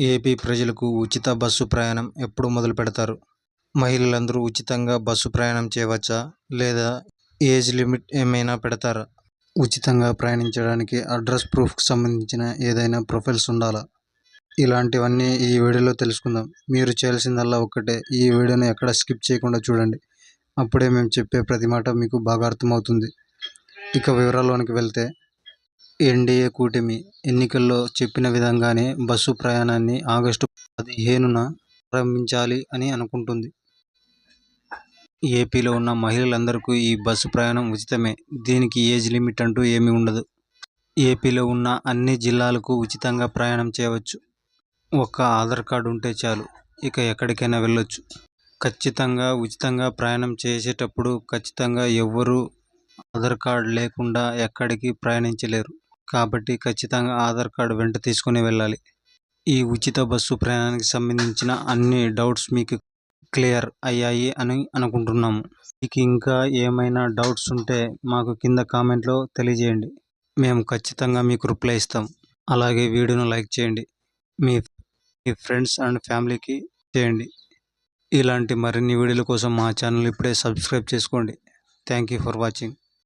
AP ప్రజలకు ఉచిత bus ప్రయాణం ఎప్పుడు మొదలు పెడతారు? మహిళలందరూ ఉచితంగా బస్సు ప్రయాణం చేయవచ్చా? లేదా ఏజ్ లిమిట్ ఏమైనా పెడతారా? ఉచితంగా ప్రయాణించడానికి అడ్రస్ ప్రూఫ్కి సంబంధించిన ఏదైనా ప్రొఫైల్స్ ఉండాలా? ఇలాంటివన్నీ ఈ వీడియోలో తెలుసుకుందాం. మీరు చేయాల్సిందల్లా ఒక్కటే. ఈ వీడియోని ఎక్కడ స్కిప్ చేయకుండా చూడండి. అప్పుడే మేము చెప్పే ప్రతి మాట మీకు బాగా అర్థమవుతుంది. ఇక వివరాల్లోనికి వెళ్తే ఎన్డీఏ కూటమి ఎన్నికల్లో చెప్పిన విధంగానే బస్సు ప్రయాణాన్ని ఆగస్టు పదిహేనున ప్రారంభించాలి అని అనుకుంటుంది. ఏపీలో ఉన్న మహిళలందరికీ ఈ బస్సు ప్రయాణం ఉచితమే. దీనికి ఏజ్ లిమిట్ అంటూ ఏమీ ఉండదు. ఏపీలో ఉన్న అన్ని జిల్లాలకు ఉచితంగా ప్రయాణం చేయవచ్చు. ఒక్క ఆధార్ కార్డు ఉంటే చాలు. ఇక ఎక్కడికైనా వెళ్ళొచ్చు. ఖచ్చితంగా ఉచితంగా ప్రయాణం చేసేటప్పుడు ఖచ్చితంగా ఎవ్వరూ ఆధార్ కార్డు లేకుండా ఎక్కడికి ప్రయాణించలేరు. కాబట్టి ఖచ్చితంగా ఆధార్ కార్డు వెంట తీసుకుని వెళ్ళాలి. ఈ ఉచిత బస్సు ప్రయాణానికి సంబంధించిన అన్ని డౌట్స్ మీకు క్లియర్ అయ్యాయి అని అనుకుంటున్నాము. మీకు ఇంకా ఏమైనా డౌట్స్ ఉంటే మాకు కింద కామెంట్లో తెలియజేయండి. మేము ఖచ్చితంగా మీకు రిప్లై ఇస్తాం. అలాగే వీడియోను లైక్ చేయండి. మీ మీ ఫ్రెండ్స్ అండ్ ఫ్యామిలీకి చేయండి. ఇలాంటి మరిన్ని వీడియోల కోసం మా ఛానల్ ఇప్పుడే సబ్స్క్రైబ్ చేసుకోండి. Thank you for watching.